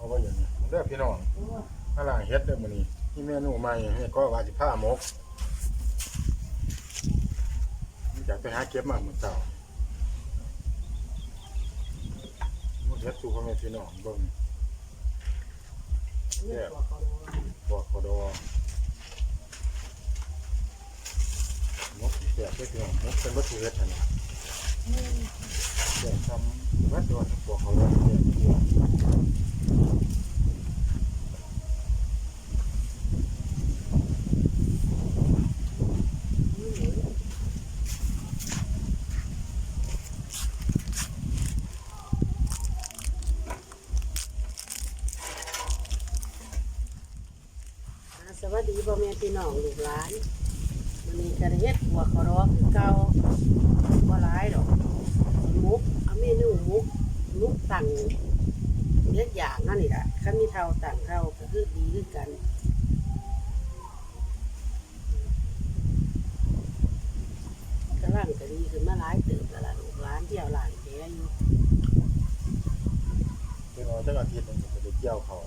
เอาไว้อย่างนี้เด้อพี่น้องมาล่างเฮ็ดเด้อมื้อนี้มีเมนูใหม่นี่ก็ว่าสิพาหมกอยากไปหาเก็บมาเหมือนเจ้าหมกเฮ็ดสู่พ่อแม่พี่น้องเบิ่งนี่ตัวเขาพวกกระดอมกแซ่บเด้อพี่น้องมกเป็นวัตถุเฮ็ดนน่ะแซ่บทำวัดดอนพวกเขาเลยแซ่บทั่ว สวัสดีพ่อแม่พี่น้องลูกหลานวันนี้กระเฮ็ดหัวขาร้องคือเก่าบ่หลายดอกมุกเอาเมนูมุกมุกตั้งเล็กอย่างนั่นนี่แหละคันมีเท่าตั้งเท่าก็คือดีคือกันกำลังก็ดีขึ้นมาหลายเติบแล้วล่ะลูกหลานเที่ยวหลานแกอยู่ เป็นว่า จักอาทิตย์หนึงก็จะได้เกี่ยวเขาว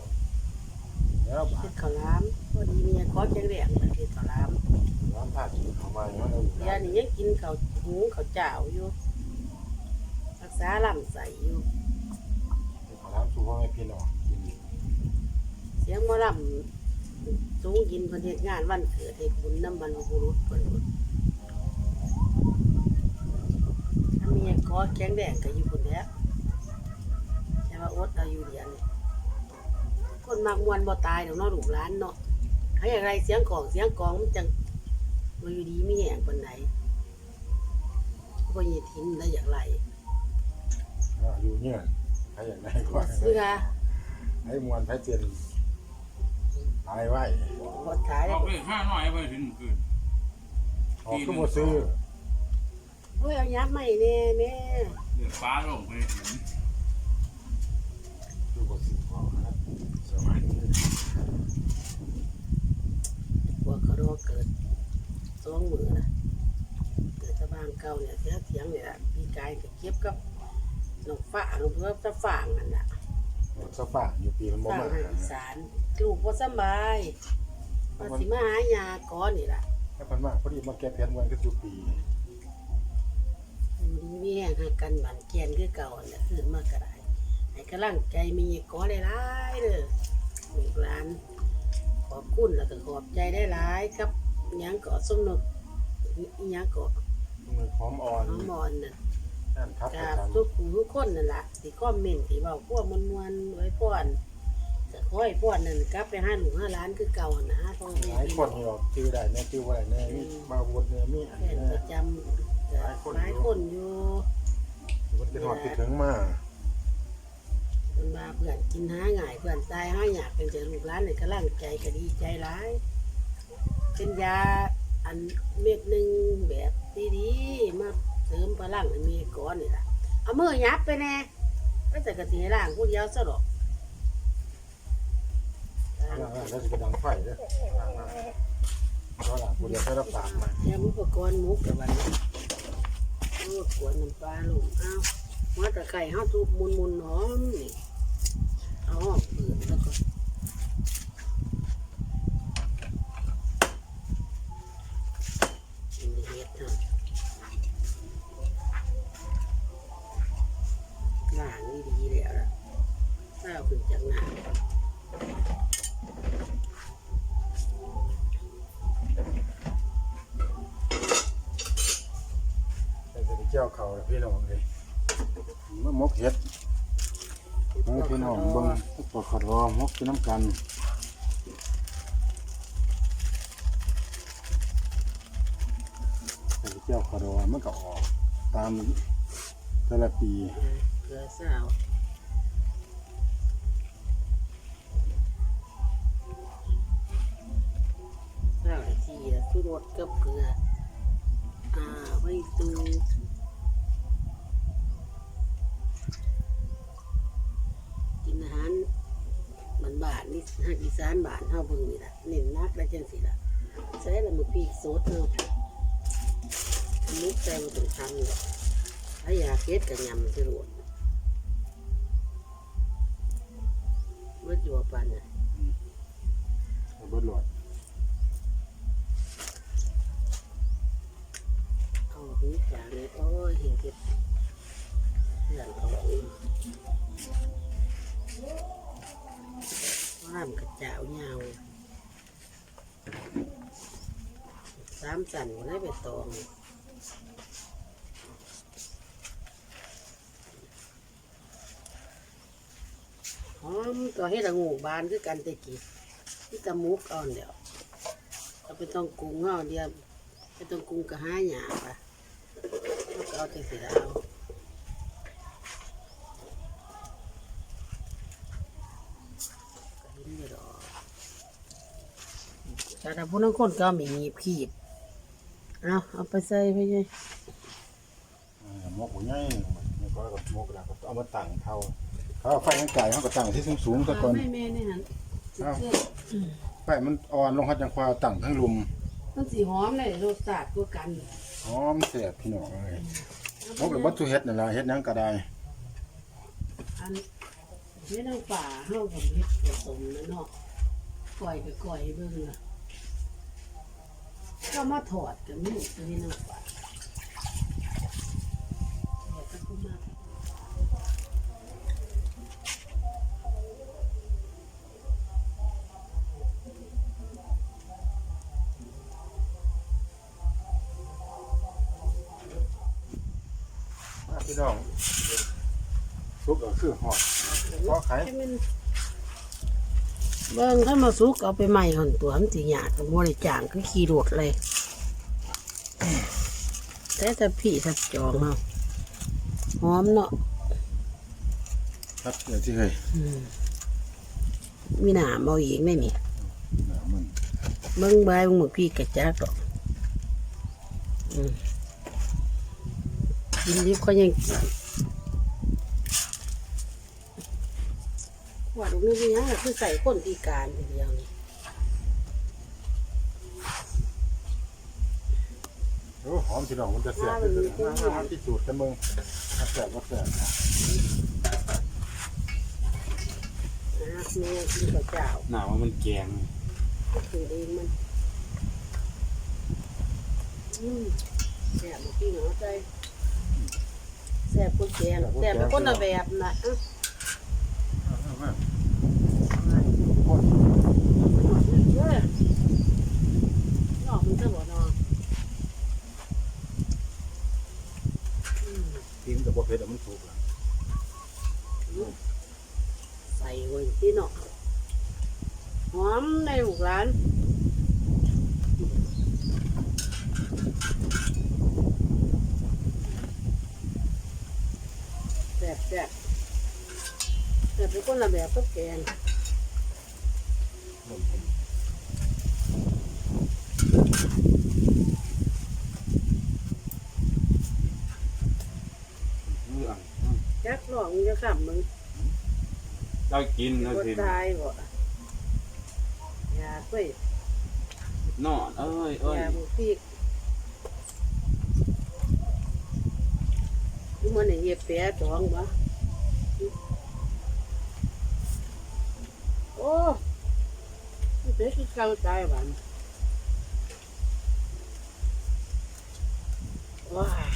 แล้วบาเฮ็ดดข้าวหลามพอดีเมียขอแกงแดงมาเฮ็ดข้าวหลามร้านผ้ากินเขามาอย่างนั้นเอาอยู่เดี๋ยวนี้ยังกินข้าวหุงข้าวเจ้าอยู่รักษาลำไส้อยู่เขาร้านสู่พ่อแม่พี่น้องกินเสียงหมอลำสูงกินเพิ่นเฮ็ดงานวันเกิดเฮ็ดบุญน้ำบรรพบุรุษเพิ่นพุ่นถ้ามีขอแข็งแดงก็อยู่พุ่นแหล้วแต่ ว่าอดเอาอยู่เดียวนี่คนมักมวนบ่ตายดอกเนาะลูกหลานเนาะให้อะไรเสียงของเสียงกองมันจังบ่อยู่ดีมีแห่งปานใดบ่ยีทิ้งแล้วอย่างไรอ่าอยู่เนี่ยใครอยากได้ก็เสื้อให้มวนให้เจนตายไว้บดขายได้เอาไปห้าหน่อยเอาไปถึงคืนออกก็บ่ซื้อโอ้ยเอายับไม่แน่แม่เดือดฟ้าลงไปถึง คือบ่ซื้อของนะสมัยนี้ พวกเขา รอเกิดสองมือนะเกิดตะบางเก่าเนี่ยเสียเถียงเนี่ยพี่กายก็เก็บกับน้องฝางเพื่อตะฝางนั่นน่ะสฟ้าอยู่ปีมันบ่ฝางมาให้อีสารลูกบ่สำบายว่าสิมาหายาก่อนนี่ล่ะถ้าเพิ่นมาพอดีมาแก้แผนวันก็อยู่ปีอยู่ดีมีแห้งให้กันหมันเกียนคือเก่าน่ะคืนมากระไรให้กำลังใจมีก่อหลายๆเด้อลูกหลานข อบคุณแล้วก็ขอบใจได้หลายๆกับหยังเกาะสมนุกอิหยังเกาะมือหอมอ่อนน้องมอนน่ะนั่นครับปกัระบจำทุกผู้ทุกคนนั่นล่ะที่คอมเมนต์ที่เว้าพวกมวนๆไว้พ่อนก็ขอให้พ่อนนั่นกลับไปหาหนูหาร้านคือเก่านะพ่อแม่หลายคนนี่ออกชื่อได้แน่ชื่อว่าได้แน่มีมาวนเนี่ยมีอันแฟนนี้ประจำก็หลายคนอยู่ มันเป็นหอดที่ถึงมาเพิ่นมาเพื่อนกินหาง่ายเพื่อนตายหาอยากเป็นใจลูกหลานนี่กำลังใจก็ดีใจหลายเป็นยาอันเม็ดหนึ่งแบบดีๆมาเสริมพลังให้มีก่อนนี่ล่ะเอามือยับไปแน่ก็จะกระสีล่างผู้เดียวซะหรอกล้างแล้วจะดังไฟเด้อก็หลังกูเดียวแค่รับปากมาเตรียมอุปกรณ์มุกกับวันนี้เออกวนน้ำปลาลงเอา หัวตะไคร้ห้าทุบมุนมุนหอมนี่เอาหอมปื่อยแล้วก็กินเห็ดนะล้างนี่ดีเลยอะเศร้าขึ้นจากหน้าแต่จะได้เจียวเขาแล้วพี่น้องเลย มามกเห็ดให้พี่น้องเบิ่งปอกขอรอมกคือน้ำกันแต่เกี่ยวขอรอมันก็ออก ตามแต่ละปีเกลือเศร้าเศร้าอีกทีละทุรสกับเกลืออ่าไว้ตูกินอาหารบานบานๆนี่หักอีสานบานเฮาเบิ่งนี่ล่ะเน้นนักแล้วจังสิล่ะใส่ละมือปีกโซดเนาะมุกแต่งถึงทำเลยถ้าอยากเฮ็ดก็ยำสิโรดไว้ปันน่ะเอาเบิดหลอดเอาแบบนี้จางเลยโอ้ยเห็นเก็บเพื่อนเขาเองามกระเจ้าเงาสามสันก็ได้ไปตองหอมตัวให้ละงูบานคือกันตะกี้ที่ตะมุกอ่อนเดี๋ยวเอาไปต้องกรุงเอาเดียวไปต้องกรุงกระห้าหยาปะแล้วก็เอาแต่เสียเอาก็เห็น อยู่ดอกแต่ถ้าผู้นั้นคนก็มีหยีบขีบเอาเอาไปใส่ไปเลยอ่าหมกหัวใหญ่มันก็กับหมกแล้วก็เอามาตั้งเท่าเขาเอาไฟยังไก่เขาก็ตั้งที่สูงๆซะก่อนไม่แม่นี่หันเอ้าไฟมันอ่อนลงเขาจังควาตั้งทั้งลุมมันสีหอมเลยรสชาติตัวกันหอมแซ่บพี่น้องเอ้ยหมกกับวัตถุเฮ็ดนั่นล่ะเฮ็ดหยังก็ได้อัน นี้น้ำป่าเฮากับเฮ็ดผสมแล้วเนาะก่อยไปก่อยเบิ่งล่ะก็มาถอดกับนี่ตัวนี้น้ำป่าเดี๋ยวก็เข้ามาอ่าพี่น้องซุปก็คือหอด ขอไข่ให้มันเบิ่งถ้ามาสุกเอาไปใหม่หันตัวมันสิหยาดกับบ่ได้จางคือขี้รวดเลยแต่ถ้าพี่ถ้าจองเฮาหอมเนาะครับเดี๋ยวที่เฮ้ยอืมมีหนามเอาอีกได้นี่หนามันเบิ่งใบเบิ่งหมดพี่กระจักดอกอืมกินดิบเขายัง กินว่าตรงนี้เป็นหยังล่ะคือใส่คนพิการทีเดียวนี่โอ้หอมพี่น้องมันจะแซ่บที่สุดนะที่สูตรกันเบิ่งถ้าแซ่บบ่แซ่บนะนะแม่กินข้าวเจ้าหนาวมันแกงคือเองมันอืมแซ่บบ่พี่เนาะใจแซ่บคนแกงแซ่บเป็นคนละแบบนะเอ้า เอาเอามา หอดมันจะบ่นอน กินกับบ่เผ็ดอะมันสุกแล้ว ใส่ไว้ที่เนาะหอมในลูกร้านแซ่บแซ่บแต่เป็นคนละแบบก็แกงเรื่องจักหลองจะขับมึง เรากินเราบ่สิตายบ่ยาเว้ยนอนเอ้ยเอ้ยยาบุฟีกนี่มันเหยียบแผลท้องบ่โอ้นี่เป็นคือเก่าตายหวานว้าย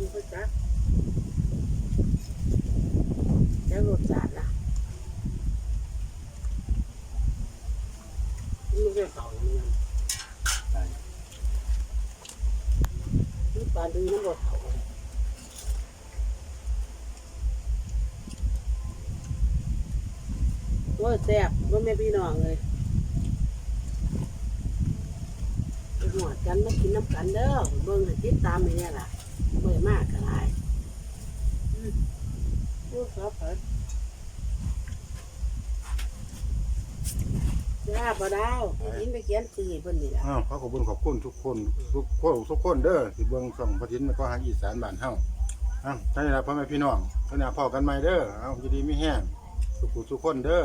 ดูเขาจัก โอ้ยแซ่บว่าแม่พี่น้องเลยหวดกันมากินน้ำกันเด้อเบิ่งติดตามอย่างเงี้ยล่ะเบื่อมากก็หลายอืมโอ้ครับครับจ้าบ่ดาวหินไปเขียนสื่อเพิ่นนี่ล่ะอ้าวขอขอบคุณขอบคุณทุกคนทุกคนทุกคนเด้อที่เบิ่งช่องพระทินแล้วก็หาอีสานบ้านเฮาอ้าวท่านนี่ล่ะพ่อแม่พี่น้องท่านน่ะพอกันใหม่เด้อเอ้าอยู่ดีมีแห้งทุกผู้ทุกคนเด้อ